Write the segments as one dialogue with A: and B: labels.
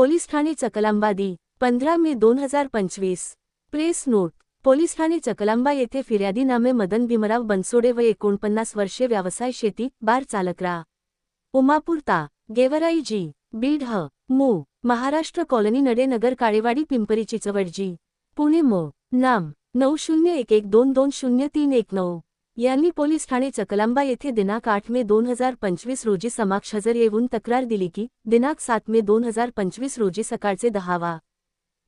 A: Police Thane चकलांबादी पंधरा मे दोन हजार पंचवीस. प्रेस नोट पोलीस ठाणे चकलांबा येथे फिर्यादीनामे मदन भीमराव बनसोडे व एकोणपन्नास वर्षे व्यवसाय शेती बार चालक रा. उमापूर गेवराई जी बीड ह मू. महाराष्ट्र कॉलनी नडेनगर काळेवाडी पिंपरी चिचवडजी. पुणे मो. नाम नऊ शून्य एक एक दोन दोन शून्य तीन एक नऊ. यांनी पोलीस ठाणे चकलांबा येथे दिनांक आठ मे दोन हजार पंचवीस रोजी समाक्ष हजर येऊन तक्रार दिली की दिनांक सात मे दोन हजार पंचवीस रोजी सकाळचे दहावा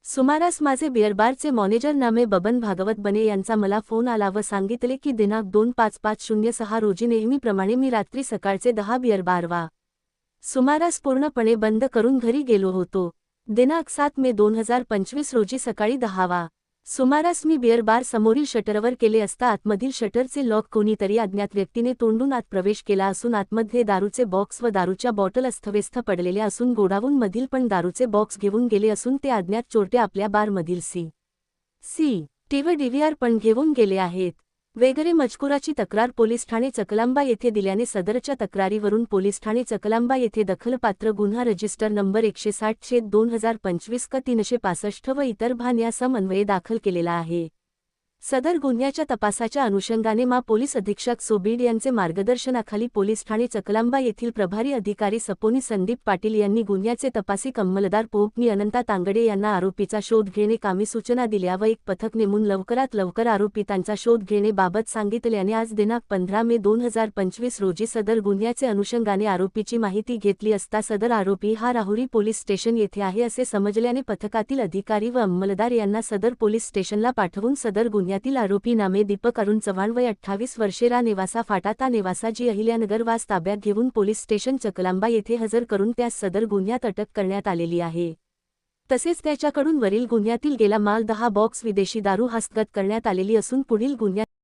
A: सुमारास माझे बिअरबारचे मॉनेजर नामे बबन भागवत बने यांचा मला फोन आला व सांगितले की दिनांक दोन पाच पाच शून्य सहा रोजी नेहमीप्रमाणे मी रात्री सकाळचे दहा बिअरबार वा. सुमारास पूर्णपणे बंद करून घरी गेलो होतो. दिनांक सात मे दोन हजार पंचवीस रोजी सकाळी दहावा सुमारास मी बिअर बार समोरील शटरवर केले असता आतमधील शटरचे लॉक कोणीतरी अज्ञात व्यक्तीने तोंडून आत प्रवेश केला असून आतमध्ये दारूचे बॉक्स व दारूच्या बॉटल अस्थव्यस्थ पडलेले असून गोडाऊनमधील पण दारूचे बॉक्स घेऊन गेले असून ते अज्ञात चोरटे आपल्या बारमधील सी. सी. टी व डीव्हीआर पण घेऊन गेले आहेत. वगैरे मजकुराची तक्रार पोलीस ठाणे चकलांबा येथे दिल्याने सदरच्या तक्रारीवरून पोलीस ठाणे चकलांबा येथे दखलपात्र गुन्हा रजिस्टर नंबर एकशे साठ छेद दोन हजार पंचवीस क तीनशे पासष्ट व इतर भान या समन्वये दाखल केलेला आहे. सदर गुन्ह्याच्या तपासाच्या अनुषंगाने मा पोलीस अधीक्षक सोबीड यांचे मार्गदर्शनाखाली पोलीस ठाणे चकलांबा येथील प्रभारी अधिकारी सपोनी संदीप पाटील यांनी गुन्ह्याचे तपासी अंमलदार पोपनी अनंता तांगडे यांना आरोपीचा शोध घेणे कामी सूचना दिल्या व एक पथक नेमून लवकरात लवकर आरोपितांचा शोध घेणेबाबत सांगितल्याने आज दिनांक पंधरा मे दोन हजार पंचवीस रोजी सदर गुन्ह्याचे अनुषंगाने आरोपीची माहिती घेतली असता सदर आरोपी हा राहुरी पोलीस स्टेशन येथे आहे असे समजल्याने पथकातील अधिकारी व अंमलदार यांना सदर पोलीस स्टेशनला पाठवून सदर गुन्ह्यातील आरोपी नामे दीपक अरुण चव्हाण वय अठ्ठावीस वर्षे रा नेवासा फाटाता नेवासा जी अहिल्यानगर वास ताब्यात घेऊन पोलीस स्टेशन चकलांबा येथे हजर करून त्यास सदर गुन्ह्यात अटक करण्यात आलेली आहे. तसेच त्याच्याकडून वरील गुन्ह्यातील गेला माल दहा बॉक्स विदेशी दारू हस्तगत करण्यात आलेली असून पुढील गुन्ह्यात